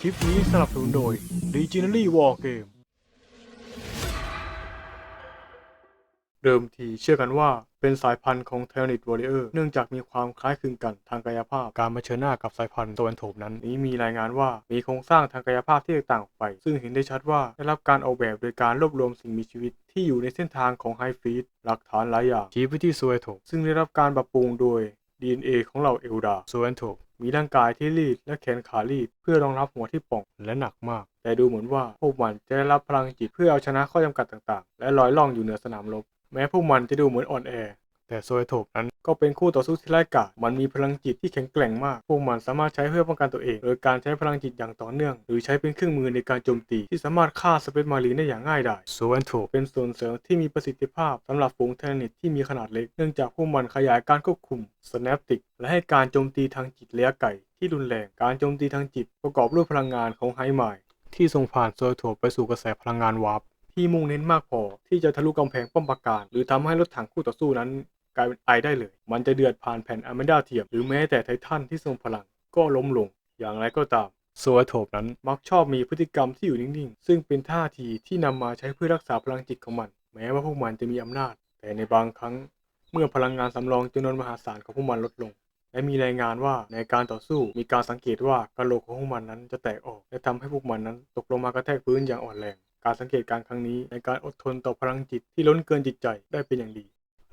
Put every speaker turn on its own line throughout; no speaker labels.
คลิปนี้สนับสนุนโดย Legendary War Game เดิมทีเชื่อกันว่าเป็นสายพันธุ์ของ t y r a n i d Warrior เนื่องจากมีความคล้ายคลึงกันทางกายภาพ การมาเชิญหน้ากับสายพันธุ์โซนโถมนั้น นี้มีรายงานว่ามีโครงสร้างทางกายภาพที่แตกต่างออกไป ซึ่งเห็นได้ชัดว่าได้รับการออกแบบโดยการรวบรวมสิ่งมีชีวิตที่อยู่ในเส้นทางของไฮฟีดหลักฐานหลายอย่างชี้ไปที่โซเอโถซึ่งได้รับการปรับปรุงโดย DNA ของเหล่าเอลดาโซเอนโถ มีร่างกายที่รีดและแขนขารีดเพื่อรองรับหัวที่ป่องและหนักมาก แต่ดูเหมือนว่าพวกมันจะได้รับพลังจิตเพื่อเอาชนะข้อจำกัดต่างๆ และลอยล่องอยู่เหนือสนามรบแม้พวกมันจะดูเหมือนอ่อนแอ แต่โซเอโถนั้นก็เป็นคู่ต่อสู้ที่ร้ายกาจมันมีพลังจิตที่แข็งแกร่งมาก พวกมันสามารถใช้เพื่อป้องกันตัวเอง โดยการใช้พลังจิตอย่างต่อเนื่อง หรือใช้เป็นเครื่องมือในการโจมตีที่สามารถฆ่าสเปซมารีนได้อย่างง่ายดายโซเอนโถเป็นส่วนเสริมที่มีประสิทธิภาพสำหรับฝูงเทรนิตที่มีขนาดเล็ก เนื่องจากพวกมันขยายการควบคุม Synaptic และให้การโจมตีทางจิตระยะไกลที่รุนแรง การโจมตีทางจิตประกอบด้วยพลังงานของไฮไมล์ที่ส่งผ่านโซโถไปสู่กระแสพลังงานวาร์ปที่มุ่งเน้นมากพอที่จะทะลุกำแพงป้อมปราการ หรือทำให้รถถังคู่ต่อสู้นั้น กลายเป็นไอได้เลย มันจะเดือดผ่านแผ่นอะแมนดาเทียมหรือแม้แต่ไททันที่ทรงพลังก็ล้มลง อย่างไรก็ตามโซอโทปนั้นมักชอบมีพฤติกรรมที่อยู่นิ่งๆ ซึ่งเป็นท่าทีที่นำมาใช้เพื่อรักษาพลังจิตของมัน แม้ว่าพวกมันจะมีอำนาจ แต่ในบางครั้ง เมื่อพลังงานสำรองจำนวนมหาศาลของพวกมันลดลง และมีรายงานว่าในการต่อสู้มีการสังเกตว่ากระโหลกของพวกมันนั้นจะแตกออก และทำให้พวกมันนั้นตกลงมากระแทกพื้นอย่างอ่อนแรง การสังเกตการครั้งนี้ในการอดทนต่อพลังจิตที่ล้นเกินจิตใจได้เป็นอย่างดี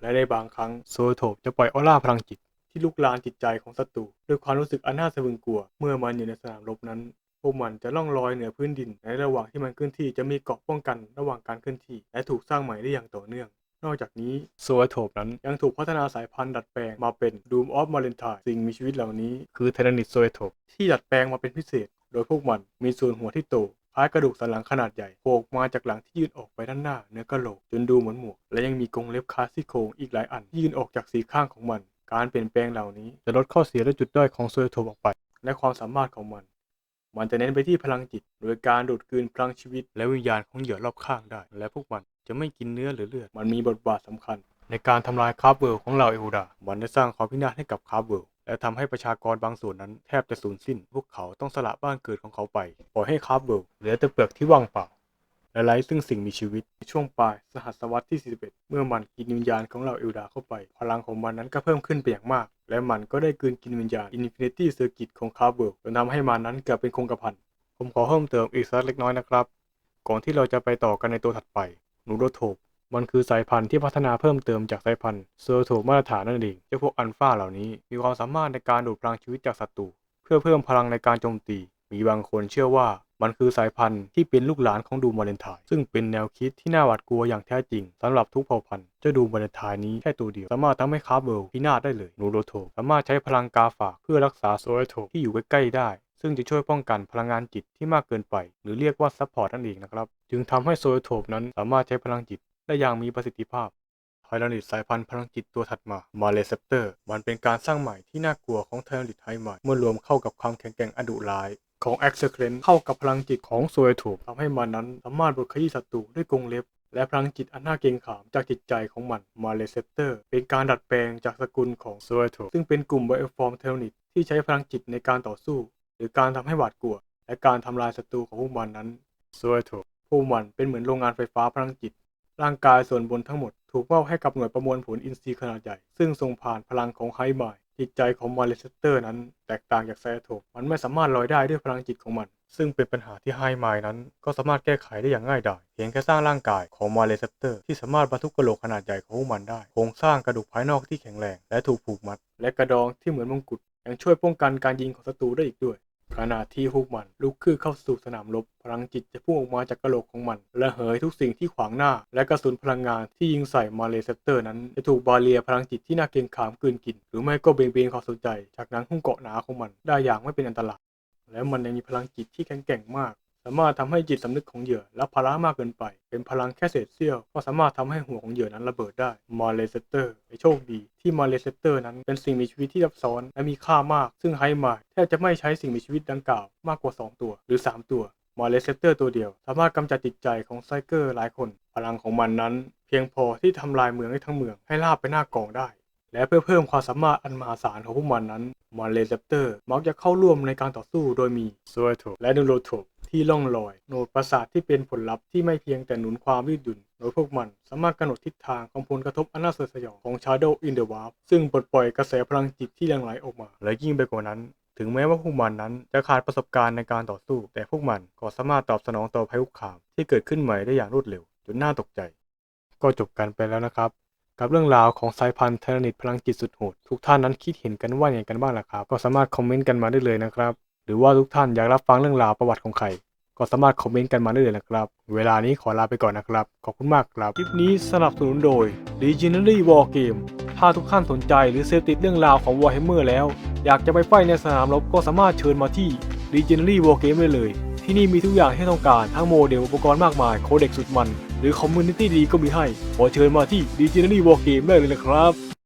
และในบางครั้งโซโทปจะปล่อยออร่าพลังจิต ที่ลุกลานจิตใจของศัตรูด้วยความรู้สึกอันน่าสะพรึงกลัว เมื่อมันอยู่ในสนามรบนั้นพวกมันจะล่องลอยเหนือพื้นดินในระหว่างที่มันเคลื่อนที่จะมีเกราะป้องกันระหว่างการเคลื่อนที่ และถูกสร้างใหม่ได้อย่างต่อเนื่อง นอกจากนี้โซอโทปนั้นยังถูกพัฒนาสายพันธุ์ดัดแปลงมาเป็น Doom of m a l e n t i n e สิ่งมีชีวิตเหล่านี้คือเท r นิตโซ o โทปที่ดัดแปลงมาเป็นพิเศษ โดยพวกมันมีส่วนหัวที่โต คล้ายกระดูกสันหลังขนาดใหญ่โผล่ออกมาจากหลังที่ยื่นออกไปด้านหน้าเนื้อกระโหลกจนดูเหมือนหมวก และยังมีกรงเล็บคาซี่โครงอีกหลายอันยื่นออกจากสีข้างของมัน การเปลี่ยนแปลงเหล่านี้จะลดข้อเสียและจุดด้อยของโซโทปออกไป และความสามารถของมัน มันจะเน้นไปที่พลังจิต โดยการดูดกลืนพลังชีวิต และวิญญาณของเหยื่อรอบข้างได้ และพวกมันจะไม่กินเนื้อหรือเลือดมันมีบทบาทสำคัญ ในการทำลายคาร์บเวิลของเหล่าเอลดามันได้สร้างความพินาศให้กับคาร์บเวิล และทำให้ประชากรบางส่วนนั้นแทบจะสูญสิ้น พวกเขาต้องสละบ้านเกิดของเขาไปปล่อยให้คาร์บเวิลเหลือแต่เปลือกที่ว่างเปล่า และไร้ซึ่งสิ่งมีชีวิตในช่วงปลายสหัสวรรษที่ 41 เมื่อมันกินวิญญาณของเหล่าเอลดาเข้าไป พลังของมันนั้นก็เพิ่มขึ้นไปอย่างมาก และมันก็ได้กลืนกินวิญญาณอินฟินิตี้เซอร์กิตของคาร์บเวิลจนทำให้มันนั้นกลายเป็นคงกระพันผมขอเพิ่มเติมอีกสักเล็กน้อยนะครับ ก่อนที่เราจะไปต่อกันในตัวถัดไปนูโรโทป มันคือสายพันธุ์ที่พัฒนาเพิ่มเติมจากสายพันธุ์เซอร์โทมาตรฐานนั่นเองเจ้าพวกอัลฟาเหล่านี้ มีความสามารถในการดูดพลังชีวิตจากศัตรูเพื่อเพิ่มพลังในการโจมตี มีบางคนเชื่อว่ามันคือสายพันธุ์ที่เป็นลูกหลานของดูมาเลนไทน์ซึ่งเป็นแนวคิดที่น่าหวาดกลัวอย่างแท้จริงสำหรับทุกเผ่าพันธุ์เจ้าดูมาเลนไทน์นี้แค่ตัวเดียว สามารถทำให้คาร์เบลพินาศได้เลยนูโรโทสามารถใช้พลังกาฝากเพื่อรักษาโซเอโทที่อยู่ใกล้ๆได้ ซึ่งจะช่วยป้องกันพลังงานจิตที่มากเกินไป หรือเรียกว่าซัพพอร์ตนั่นเองนะครับจึงทำให้โซโทนั้นสามารถใช้พลังจิต ได้อย่างมีประสิทธิภาพไทรนิตสายพันธุ์พลังจิตตัวถัดมามาเลเซปเตอร์ มันเป็นการสร้างใหม่ที่น่ากลัวของไทรนิตไฮใหม่เมื่อรวมเข้ากับความแข็งแกร่งอันดุร้ายของแอ็กซ์เครนเข้ากับพลังจิตของโซเอโทปทำให้มันนั้นสามารถบดขยี้ศัตรูด้วยกรงเล็บ และพลังจิตอันน่าเกรงขามจากจิตใจของมันมาเลเซปเตอร์เป็นการดัดแปลงจากสกุลของโซเอโทซึ่งเป็นกลุ่มไบโอฟอร์มเทลนิตที่ใช้พลังจิตในการต่อสู้ หรือการทำให้หวาดกลัว และการทำลายศัตรูของพวกมันนั้นโซเอโทพวกมันเป็นเหมือนโรงงานไฟฟ้าพลังจิต ร่างกายส่วนบนทั้งหมดถูกมอบให้กับหน่วยประมวลผลอินทรีย์ขนาดใหญ่ ซึ่งส่งผ่านพลังของไฮไมล์จิตใจของมาเลเซเตอร์นั้นแตกต่างจากไซโทปมันไม่สามารถลอยได้ด้วยพลังจิตของมัน ซึ่งเป็นปัญหาที่ไฮไมล์นั้น ก็สามารถแก้ไขได้อย่างง่ายดายเพียงแค่สร้างร่างกายของมาเลเซเตอร์ที่สามารถบรรทุกกระโหลกขนาดใหญ่ของมันได้ โครงสร้างกระดูกภายนอกที่แข็งแรง และถูกผูกมัด และกระดองที่เหมือนมงกุฎยังช่วยป้องกันการยิงของศัตรูได้อีกด้วย ขณะที่พวกมันลุกขึ้นเข้าสู่สนามรบพลังจิตจะพุ่งออกมาจากกระโหลกของมัน และเหยทุกสิ่งที่ขวางหน้า และกระสุนพลังงานที่ยิงใส่มาเลเซปเตอร์นั้น จะถูกบาเรียพลังจิตที่น่าเกรงขามกลืนกิน หรือไม่ก็เบี่ยงเบนความสนใจ จากนั้นหุ้มเกาะหนาของมันได้อย่างไม่เป็นอันตรายและมันยังมีพลังจิตที่แข็งแกร่งมาก สามารถทำให้จิตสำนึกของเหยื่อรับภาระมากเกินไป เป็นพลังแค่เศษเสี้ยว ก็สามารถทำให้หัวของเหยื่อนั้นระเบิดได้มาเลเซเตอร์โชคดี ที่มาเลเซเตอร์นั้นเป็นสิ่งมีชีวิตที่ซับซ้อนและมีค่ามาก ซึ่งไฮมาแทบจะไม่ใช้สิ่งมีชีวิตดังกล่าวมากกว่า 2 ตัว หรือ 3 ตัวมาเลเซเตอร์ตัวเดียว สามารถกำจัดจิตใจของไซเกอร์หลายคน พลังของมันนั้น เพียงพอที่ทำลายเมืองได้ทั้งเมืองให้ราบไปหน้ากองได้ และเพื่อเพิ่มความสามารถอันมหาศาลของพวกมันนั้นมอนเลเซปเตอร์มักจะเข้าร่วมในการต่อสู้โดยมีโซเอโทและนูโรโท ที่ล่องลอย โหนดประสาทที่เป็นผลลัพธ์ที่ไม่เพียงแต่หนุนความยืดหยุ่นโดยพวกมันสามารถกำหนดทิศทางของผลกระทบอันน่าสยดสยองของ Shadow in the Warp ซึ่งปลดปล่อยกระแสพลังจิตที่หลั่งไหลออกมา และยิ่งไปกว่านั้นถึงแม้ว่าพวกมันนั้นจะขาดประสบการณ์ในการต่อสู้ แต่พวกมันก็สามารถตอบสนองต่อภัยคุกคาม ที่เกิดขึ้นใหม่ได้อย่างรวดเร็วจนน่าตกใจ ก็จบกันไปแล้วนะครับ กับเรื่องราวของสายพันธุ์ไทรนิตพลังจิตสุดโหดทุกท่านนั้นคิดเห็นกันว่าอย่างไรกันบ้างล่ะครับ ก็สามารถคอมเมนต์กันมาได้เลยนะครับ หรือว่าทุกท่านอยากรับฟังเรื่องราวประวัติของใคร ก็สามารถคอมเมนต์กันมาได้เลยนะครับ เวลานี้ขอลาไปก่อนนะครับ ขอบคุณมากครับ คลิปนี้สนับสนุนโดย Legendary War Game ถ้าทุกท่านสนใจหรือเสพติดเรื่องราวของ Warhammer แล้ว อยากจะไปไฟในสนามรบก็สามารถเชิญมาที่ Legendary War Game ได้เลย ที่นี่มีทุกอย่างที่ต้องการทั้งโมเดลอุปกรณ์มากมายโคเด็กสุดมัน หรือคอมมูนิตี้ดีก็มีให้ขอเชิญมาที่ Legendary War Game ได้เลยนะครับ